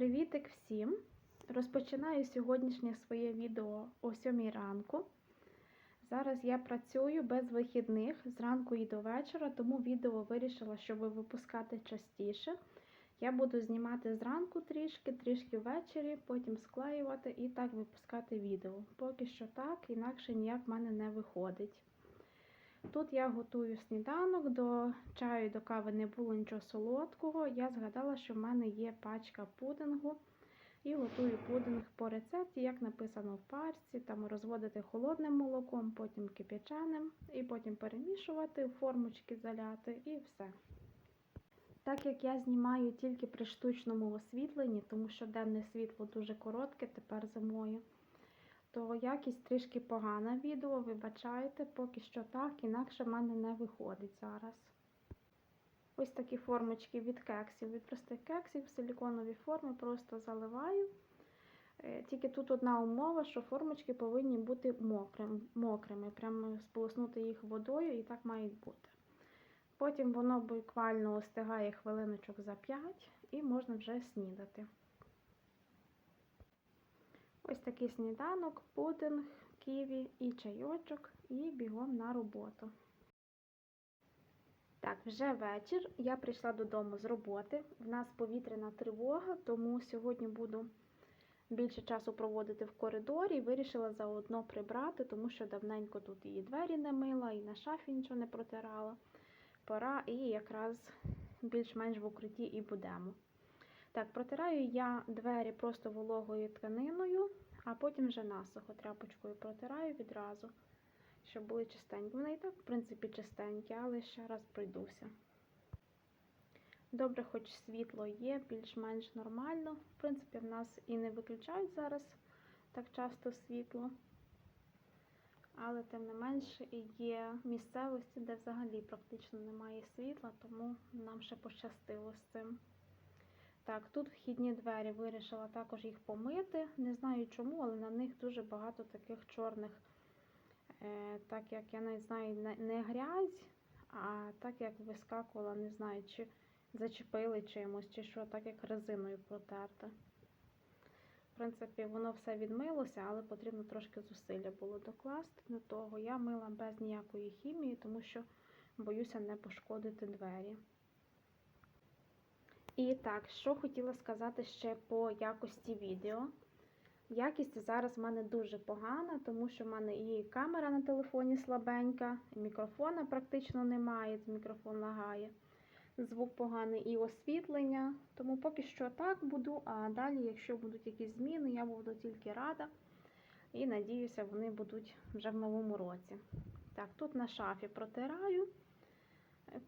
Привітик всім! Розпочинаю сьогоднішнє своє відео о 7 ранку. Зараз я працюю без вихідних зранку і до вечора, тому відео вирішила, щоб випускати частіше. Я буду знімати зранку трішки, трішки ввечері, потім склеювати і так випускати відео. Поки що так, інакше ніяк в мене не виходить. Тут я готую сніданок, до чаю, до кави не було нічого солодкого. Я згадала, що в мене є пачка пудингу. І готую пудинг по рецепті, як написано в парці, там розводити холодним молоком, потім кип'яченим, і потім перемішувати, формочки заляти і все. Так як я знімаю тільки при штучному освітленні, тому що денне світло дуже коротке, тепер зимою, то якість трішки погана відео, вибачайте, поки що так, інакше в мене не виходить зараз. Ось такі формочки від кексів, від простих кексів, силіконові форми, просто заливаю. Тільки тут одна умова, що формочки повинні бути мокрим, мокрими, прямо сполоснути їх водою і так мають бути. Потім воно буквально остигає хвилиночок за 5 і можна вже снідати. Ось такий сніданок, пудинг, ківі і чайочок, і бігом на роботу. Так, вже вечір. Я прийшла додому з роботи. В нас повітряна тривога, тому сьогодні буду більше часу проводити в коридорі і вирішила заодно прибрати, тому що давненько тут і двері не мила, і на шафі нічого не протирала. Пора і якраз більш-менш в укритті і будемо. Так, протираю я двері просто вологою тканиною, а потім вже насухо тряпочкою протираю відразу щоб були чистенькі. Вони і так, в принципі, чистенькі, але ще раз пройдуся. Добре, хоч світло є, більш-менш нормально. В принципі, в нас і не виключають зараз так часто світло. Але, тим не менш, є місцевості, де взагалі практично немає світла, тому нам ще пощастило з цим. Так, тут вхідні двері вирішила також їх помити. Не знаю чому, але на них дуже багато таких чорних Е, так як я навіть знаю, не грязь, а так як вискакувала, не знаю, чи зачепили чимось, чи що, так як резиною протерта. В принципі, воно все відмилося, але потрібно трошки зусилля було докласти до того. Я мила без ніякої хімії, тому що боюся не пошкодити двері. І так, що хотіла сказати ще по якості відео. Якість зараз в мене дуже погана, тому що в мене і камера на телефоні слабенька, і мікрофона практично немає, мікрофон лагає. Звук поганий і освітлення. Тому поки що так буду, а далі, якщо будуть якісь зміни, я буду тільки рада. І надіюся, вони будуть вже в новому році. Так, тут на шафі протираю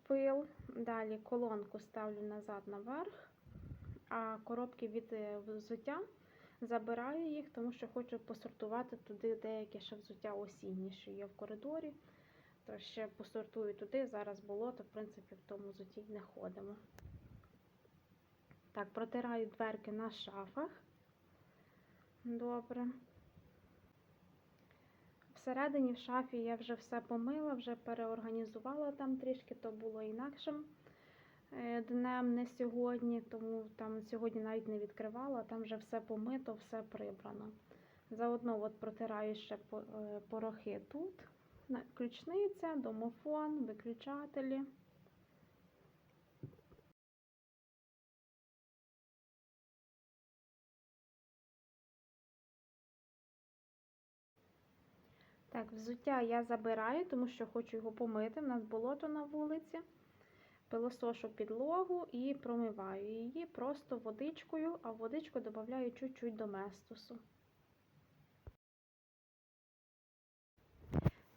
пил, далі колонку ставлю назад наверх, а коробки від е, взуття. Забираю їх, тому що хочу посортувати туди деяке ще взуття осіннє, що є в коридорі. То ще посортую туди, зараз болото, в принципі, в тому взутті не ходимо. Так, протираю дверки на шафах. Добре. Всередині в шафі я вже все помила, вже переорганізувала там трішки, то було інакшим. Е, днем не сьогодні, тому там сьогодні навіть не відкривала, там вже все помито, все прибрано. Заодно от протираю ще е, порохи тут. Ключниця, домофон, виключателі. Так, взуття я забираю, тому що хочу його помити. У нас болото на вулиці пилосошу підлогу і промиваю її просто водичкою, а водичку додаю чуть-чуть доместосу.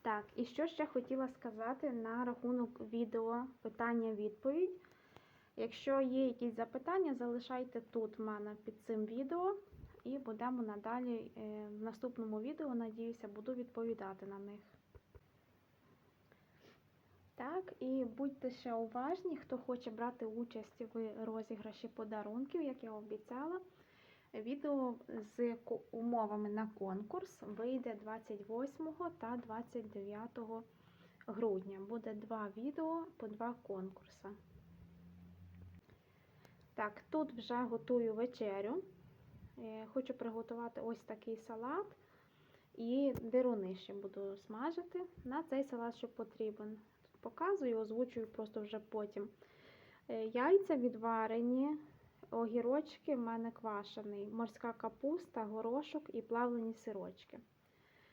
Так, і що ще хотіла сказати на рахунок відео питання-відповідь. Якщо є якісь запитання, залишайте тут в мене під цим відео, і будемо надалі е, в наступному відео, надіюся, буду відповідати на них. Так, і будьте ще уважні, хто хоче брати участь в розіграші подарунків, як я обіцяла. Відео з умовами на конкурс вийде 28 та 29 грудня. Буде два відео по два конкурси. Так, тут вже готую вечерю. Е, Хочу приготувати ось такий салат і дируни ще буду смажити. На цей салат, що потрібен. Тут показую, озвучую просто вже потім. Е, Яйця відварені, огірочки в мене квашений, морська капуста, горошок і плавлені сирочки.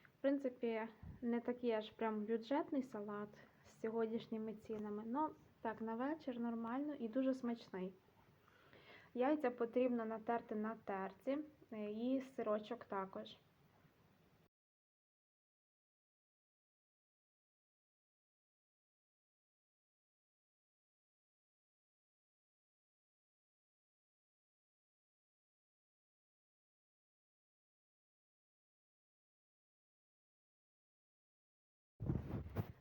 В принципі, не такий аж прям бюджетний салат з сьогоднішніми цінами. Ну, так, на вечір нормально і дуже смачний. Яйця потрібно натерти на терці е, і сирочок також.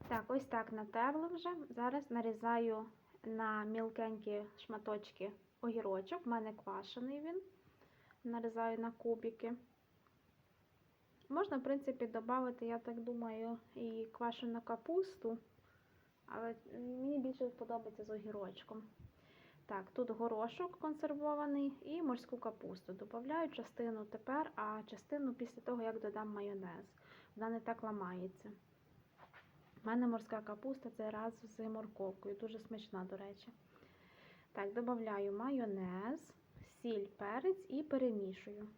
Так, ось так натерла вже. Зараз нарізаю на мілкенькі шматочки огірочок. У мене квашений він. Нарізаю на кубики. Можна, в принципі, додати, я так думаю, і квашену капусту, але мені більше подобається з огірочком. Так, тут горошок консервований і морську капусту. Добавляю частину тепер, а частину після того, як додам майонез. Вона не так ламається. У мене морська капуста це раз з морковкою. Дуже смачна, до речі. Так, додаю майонез, сіль, перець і перемішую.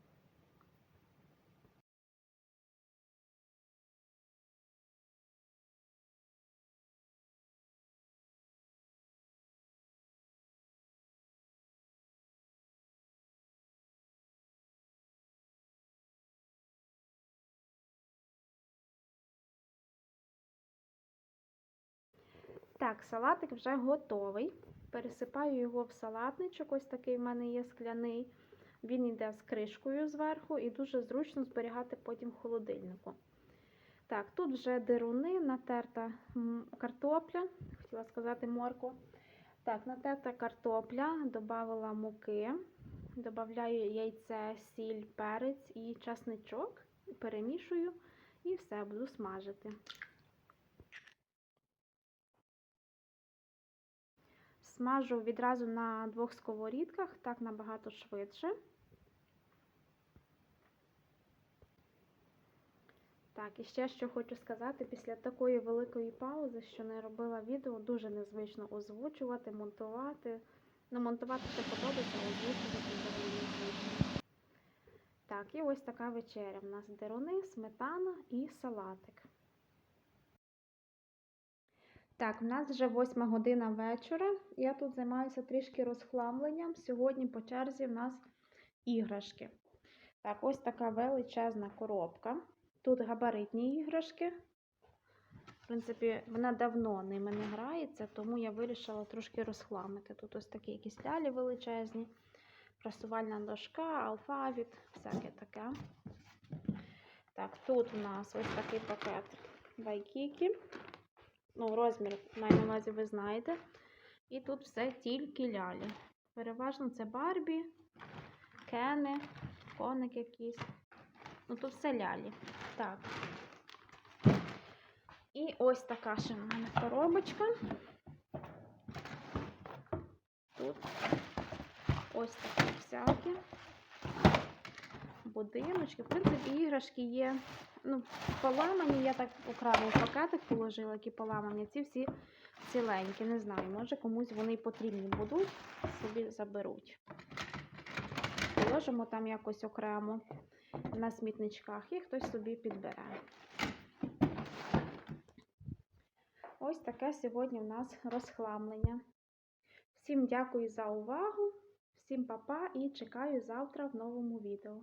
Так, салатик вже готовий. Пересипаю його в салатничок. Ось такий в мене є скляний. Він йде з кришкою зверху і дуже зручно зберігати потім в холодильнику. Так, тут вже дируни, натерта картопля, хотіла сказати морква. Так, натерта картопля, додала муки, додаю яйце, сіль, перець і часничок, перемішую і все, буду смажити. Смажу відразу на двох сковорідках, так набагато швидше. Так, і ще що хочу сказати, після такої великої паузи, що не робила відео, дуже незвично озвучувати, монтувати. Ну, монтувати це подобається, озвучувати взагалі незвично. Так, і ось така вечеря. У нас деруни, сметана і салатик. Так, в нас вже 8 година вечора. Я тут займаюся трішки розхламленням. Сьогодні по черзі в нас іграшки. Так, ось така величезна коробка. Тут габаритні іграшки. В принципі, вона давно ними не грається, тому я вирішила трошки розхламити. Тут ось такі якісь величезні, прасувальна дошка, алфавіт, всяке таке. Так, тут у нас ось такий пакет вайкікі. Ну, розмір, маю на увазі, ви знаєте. І тут все тільки лялі. Переважно це Барбі, кени, коник якийсь. Ну, тут все лялі. Так. І ось така ще в мене коробочка. Тут ось такі всякі будиночки. В принципі, іграшки є. Ну, поламані, я так окремо в пакетик положила, які поламані. Ці всі ціленькі. Не знаю, може комусь вони потрібні будуть, собі заберуть. Положимо там якось окремо на смітничках і хтось собі підбере. Ось таке сьогодні в нас розхламлення. Всім дякую за увагу, всім па-па і чекаю завтра в новому відео.